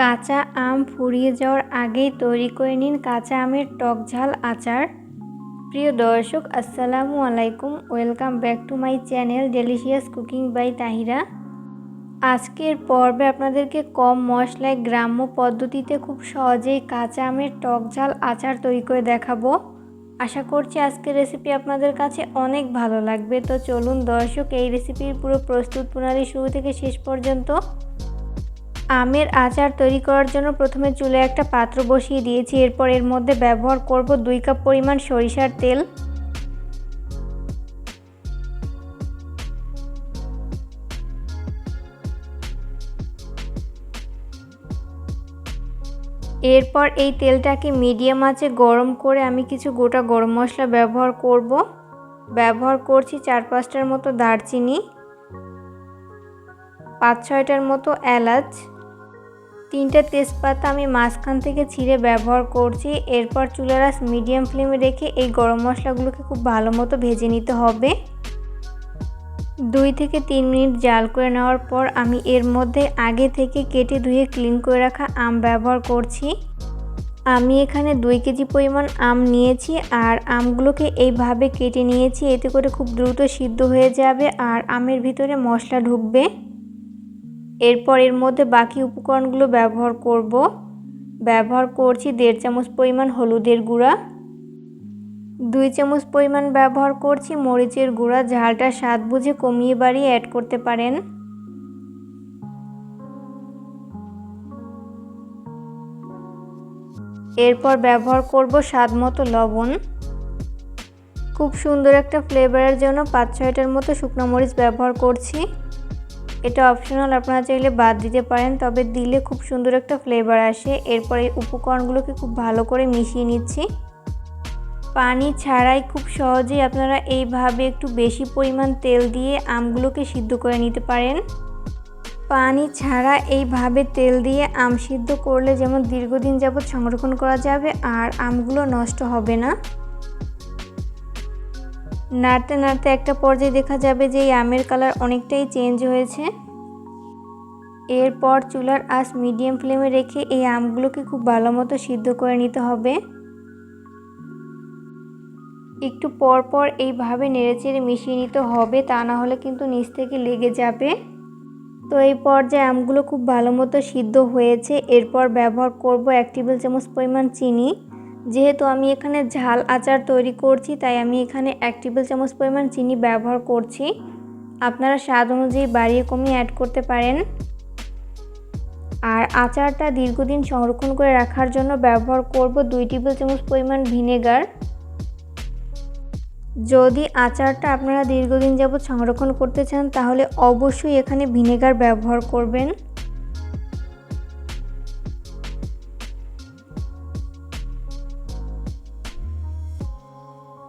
কাঁচা আম ফুরিয়ে যাওয়ার আগেই তৈরি করে নিন কাঁচা আমের টক ঝাল আচার। প্রিয় দর্শক, আসসালামু আলাইকুম। Welcome back to my channel delicious cooking by Tahira. আজকের পর্বে আপনাদেরকে কম মশলায় গ্রাম্য পদ্ধতিতে খুব সহজেই কাঁচা আমের টক ঝাল আচার তৈরি করে দেখাবো। আশা করছি আজকের রেসিপি আপনাদের কাছে অনেক ভালো লাগবে। তো চলুন দর্শক, এই রেসিপির পুরো প্রস্তুত প্রণালী শুরু থেকে শেষ পর্যন্ত আমের আচার তৈরি করার জন্য প্রথমে চুলে একটা পাত্র বসিয়ে দিয়েছি। এরপর এর মধ্যে ব্যবহার করব দুই কাপ পরিমাণ সরিষার তেল। এরপর এই তেলটাকে মিডিয়াম আঁচে গরম করে আমি কিছু গোটা গরম মশলা ব্যবহার করব। ব্যবহার করছি চার পাঁচটার মতো দারচিনি, পাঁচ ছয়টার মতো এলাচ তিনটে তেজপাতা আমি মাঝখান থেকে ছিঁড়ে ব্যবহার করছি। এরপর চুলারাস মিডিয়াম ফ্লেমে রেখে এই গরম মশলাগুলোকে খুব ভালো মতো ভেজে নিতে হবে। দুই থেকে তিন মিনিট জাল করে নেওয়ার পর আমি এর মধ্যে আগে থেকে কেটে ধুয়ে ক্লিন করে রাখা আম ব্যবহার করছি। আমি এখানে দুই কেজি পরিমাণ আম নিয়েছি আর আমগুলোকে এইভাবে কেটে নিয়েছি, এতে করে খুব দ্রুত সিদ্ধ হয়ে যাবে আর আমের ভিতরে মশলা ঢুকবে। এরপর এর মধ্যে বাকি উপকরণগুলো ব্যবহার করব। ব্যবহার করছি দেড় চামচ পরিমাণ হলুদের গুঁড়া, দুই চামচ পরিমাণ ব্যবহার করছি মরিচের গুঁড়া, ঝালটা স্বাদ বুঝে কমিয়ে বাড়িয়ে অ্যাড করতে পারেন। এরপর ব্যবহার করব স্বাদ মতো লবণ। খুব সুন্দর একটা ফ্লেভারের জন্য পাঁচ ছয়টার মতো শুকনো মরিচ ব্যবহার করছি। এটা অপশনাল আপনারা চাইলে বাদ দিতে পারেন, তবে দিলে খুব সুন্দর একটা ফ্লেভার আসে। এরপর এই উপকরণগুলোকে খুব ভালো করে মিশিয়ে নিচ্ছি। পানি ছাড়াই খুব সহজেই আপনারা এইভাবে একটু বেশি পরিমাণ তেল দিয়ে আমগুলোকে সিদ্ধ করে নিতে পারেন। পানি ছাড়া এইভাবে তেল দিয়ে আম সিদ্ধ করলে যেমন দীর্ঘদিন যাবৎ সংরক্ষণ করা যাবে, আর আমগুলো নষ্ট হবে না। নাড়তে নাড়তে একটা পর্যায়ে দেখা যাবে যে এই আমের কালার অনেকটাই চেঞ্জ হয়েছে। এরপর চুলার আঁচ মিডিয়াম ফ্লেমে রেখে এই আমগুলোকে খুব ভালো মতো সিদ্ধ করে নিতে হবে। একটু পর পর এইভাবে নেড়েচেড়ে মিশিয়ে নিতে হবে, তা না হলে কিন্তু নিচ থেকে লেগে যাবে। তো এই পর্যায়ে আমগুলো খুব ভালো মতো সিদ্ধ হয়েছে। এরপর ব্যবহার করব এক টেবিল চামচ পরিমাণ চিনি। যেহেতু আমি এখানে ঝাল আচার তৈরি করছি, তাই আমি এখানে এক টেবিল চামচ পরিমাণ চিনি ব্যবহার করছি। আপনারা স্বাদ অনুযায়ী বাড়িয়ে কমিয়ে অ্যাড করতে পারেন। আর আচারটা দীর্ঘদিন সংরক্ষণ করে রাখার জন্য ব্যবহার করব দুই টেবিল চামচ পরিমাণ ভিনেগার। যদি আচারটা আপনারা দীর্ঘদিন যাবৎ সংরক্ষণ করতে চান, তাহলে অবশ্যই এখানে ভিনেগার ব্যবহার করবেন।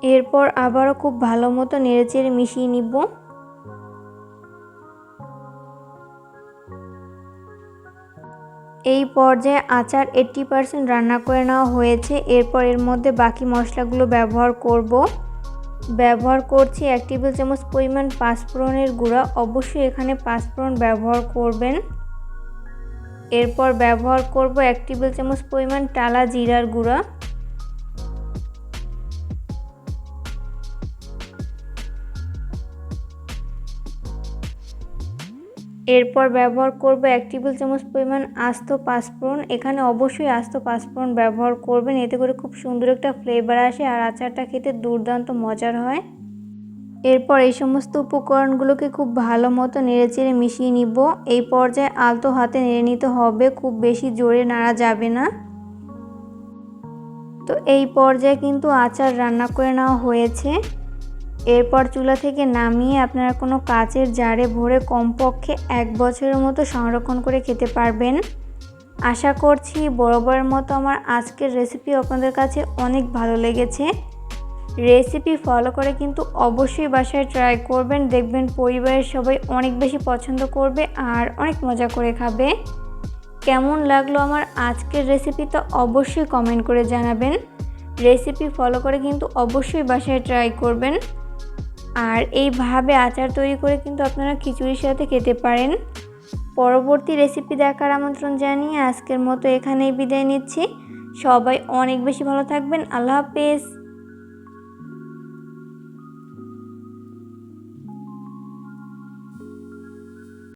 এরপর আবারও খুব ভালো মতো নেড়েচেড়ে মিশিয়ে নিব। এই পর্যায়ে আচার এইট্টি পারসেন্ট রান্না করে নেওয়া হয়েছে। এরপর এর মধ্যে বাকি মশলাগুলো ব্যবহার করব। ব্যবহার করছি এক টেবিল চামচ পরিমাণ পাঁচফোড়নের গুঁড়া। অবশ্যই এখানে পাঁচফোড়ন ব্যবহার করবেন। এরপর ব্যবহার করব এক টেবিল চামচ পরিমাণ টালা জিরার গুঁড়া। এরপর ব্যবহার করব এক টেবিল চামচ পরিমাণ আস্ত পাঁচফোড়ন। এখানে অবশ্যই আস্ত পাঁচফোড়ন ব্যবহার করবেন, এতে করে খুব সুন্দর একটা ফ্লেভার আসে আর আচারটা খেতে দুর্দান্ত মজার হয়। এরপর এই সমস্ত উপকরণগুলোকে খুব ভালো মতো নেড়েচেড়ে মিশিয়ে নিব। এই পর্যায়ে আলতো হাতে নেড়ে নিতে হবে, খুব বেশি জোরে নাড়া যাবে না। তো এই পর্যায়ে কিন্তু আচার রান্না করে নেওয়া হয়েছে। এরপর চুলা থেকে নামিয়ে আপনারা কোনো কাচের জারে ভরে কমপক্ষে এক বছরের মতো সংরক্ষণ করে খেতে পারবেন। আশা করছি বরাবরের মতো আমার আজকের রেসিপি আপনাদের কাছে অনেক ভালো লেগেছে। রেসিপি ফলো করে কিন্তু অবশ্যই বাসায় ট্রাই করবেন, দেখবেন পরিবারের সবাই অনেক বেশি পছন্দ করবে আর অনেক মজা করে খাবে। কেমন লাগল আমার আজকের রেসিপি তো অবশ্যই কমেন্ট করে জানাবেন। রেসিপি ফলো করে কিন্তু অবশ্যই বাসায় ট্রাই করবেন। আর এইভাবে আচার তৈরি করে কিন্তু আপনারা খিচুড়ির সাথে খেতে পারেন। পরবর্তী রেসিপি দেখার আমন্ত্রণ জানিয়ে আজকের মতো এখানেই বিদায় নিচ্ছি। সবাই অনেক বেশি ভালো থাকবেন। আল্লাহ হাফেজ।